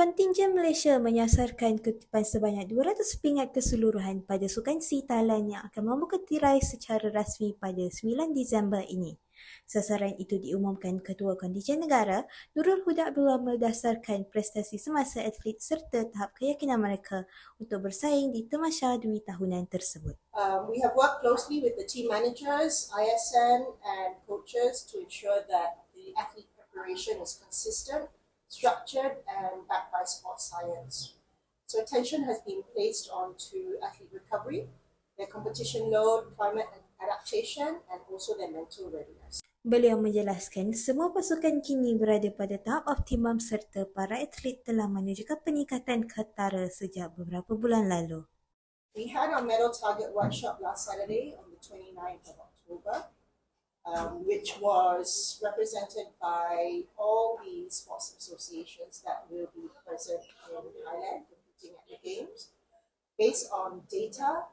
Kontingen Malaysia menyasarkan kutipan sebanyak 200 pingat keseluruhan pada Sukan C Thailand yang akan membuka tirai secara rasmi pada 9 Disember ini. Sasaran itu diumumkan Ketua Kontingen Negara Nurul Huda Abdullah berdasarkan prestasi semasa atlet serta tahap keyakinan mereka untuk bersaing di Temasya Dwi tahunan tersebut. Um, we have worked closely with the team managers, ISN and coaches to ensure that the athlete preparation is consistent, structured and backed by sports science. So attention has been placed onto athlete recovery, their competition load, climate adaptation and also their mental readiness. Beliau menjelaskan semua pasukan kini berada pada tahap optimum serta para atlet telah menunjukkan peningkatan ketara sejak beberapa bulan lalu. We had our medal target workshop last Saturday on the 29th of October, um, which was represented by all the sports associations that will be present in Thailand competing at the Games, based on data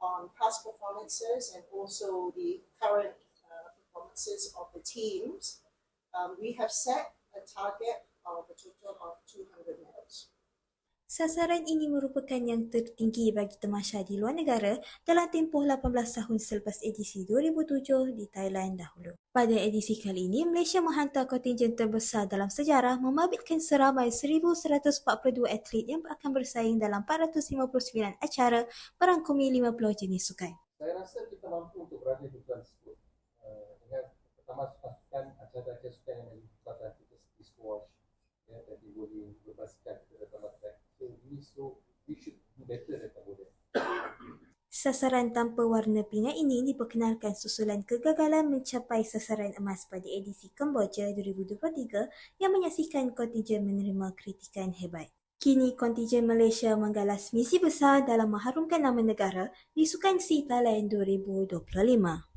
on past performances and also the current uh, performances of the teams. Um, we have set a target of a total of 200 medals. Sasaran ini merupakan yang tertinggi bagi temasya di luar negara dalam tempoh 18 tahun selepas edisi 2007 di Thailand dahulu. Pada edisi kali ini, Malaysia menghantar kontingen terbesar dalam sejarah memabitkan seramai 1,142 atlet yang akan bersaing dalam 459 acara merangkumi 50 jenis sukan. Saya rasa kita mampu untuk berada di bulan tersebut uh, dengan pertama pasukan acara-acara sukan yang melibatkan kita seperti squash ya, dan di bowling berbaskan kita dalam track. So we so we should do better than Cambodia. Sasaran tanpa warna pingat ini diperkenalkan susulan kegagalan mencapai sasaran emas pada edisi Kemboja 2023 yang menyaksikan kontingen menerima kritikan hebat. Kini kontingen Malaysia menggalas misi besar dalam mengharumkan nama negara di Sukan C Thailand 2025.